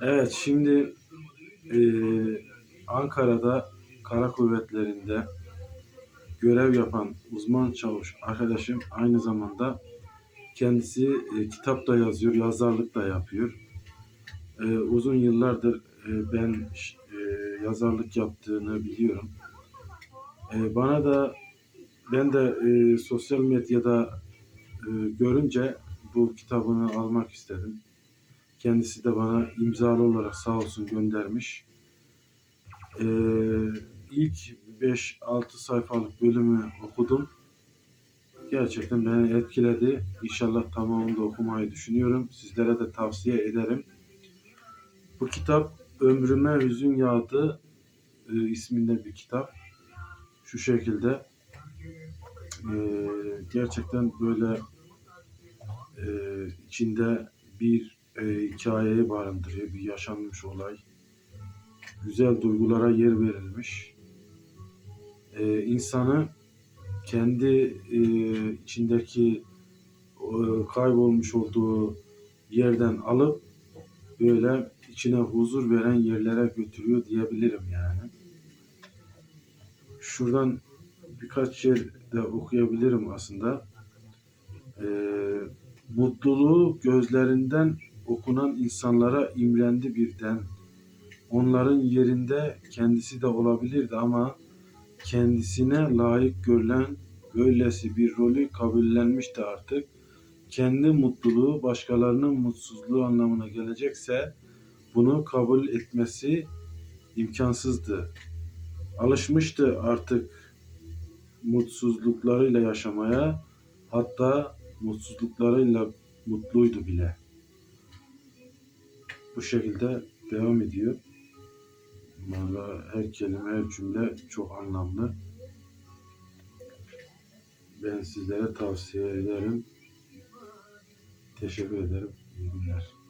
Evet, şimdi eee, Ankara'da Kara Kuvvetleri'nde görev yapan uzman çavuş arkadaşım aynı zamanda kendisi e, kitap da yazıyor, yazarlık da yapıyor. E, uzun yıllardır e, ben e, yazarlık yaptığını biliyorum. E, bana da ben de e, sosyal medyada e, görünce bu kitabını almak istedim. Kendisi de bana imzalı olarak sağ olsun göndermiş. Ee, ilk 5-6 sayfalık bölümü okudum. Gerçekten beni etkiledi. İnşallah tamamını da okumayı düşünüyorum. Sizlere de tavsiye ederim. Bu kitap Ömrüme Hüzün Yağdı e, isminde bir kitap. Şu şekilde e, gerçekten böyle e, içinde bir e, hikayeyi barındırıyor, bir yaşanmış olay. Güzel duygulara yer verilmiş. E, insanı kendi e, içindeki e, kaybolmuş olduğu yerden alıp böyle içine huzur veren yerlere götürüyor diyebilirim yani. Şuradan birkaç yer de okuyabilirim aslında. Ee, mutluluğu gözlerinden okunan insanlara imrendi birden. Onların yerinde kendisi de olabilirdi ama kendisine layık görülen böylesi bir rolü kabullenmişti artık. Kendi mutluluğu başkalarının mutsuzluğu anlamına gelecekse bunu kabul etmesi imkansızdı. Alışmıştı artık mutsuzluklarıyla yaşamaya, hatta mutsuzluklarıyla mutluydu bile. Bu şekilde devam ediyor. Valla her kelime, her cümle çok anlamlı. Ben sizlere tavsiye ederim. Teşekkür ederim. İyi günler.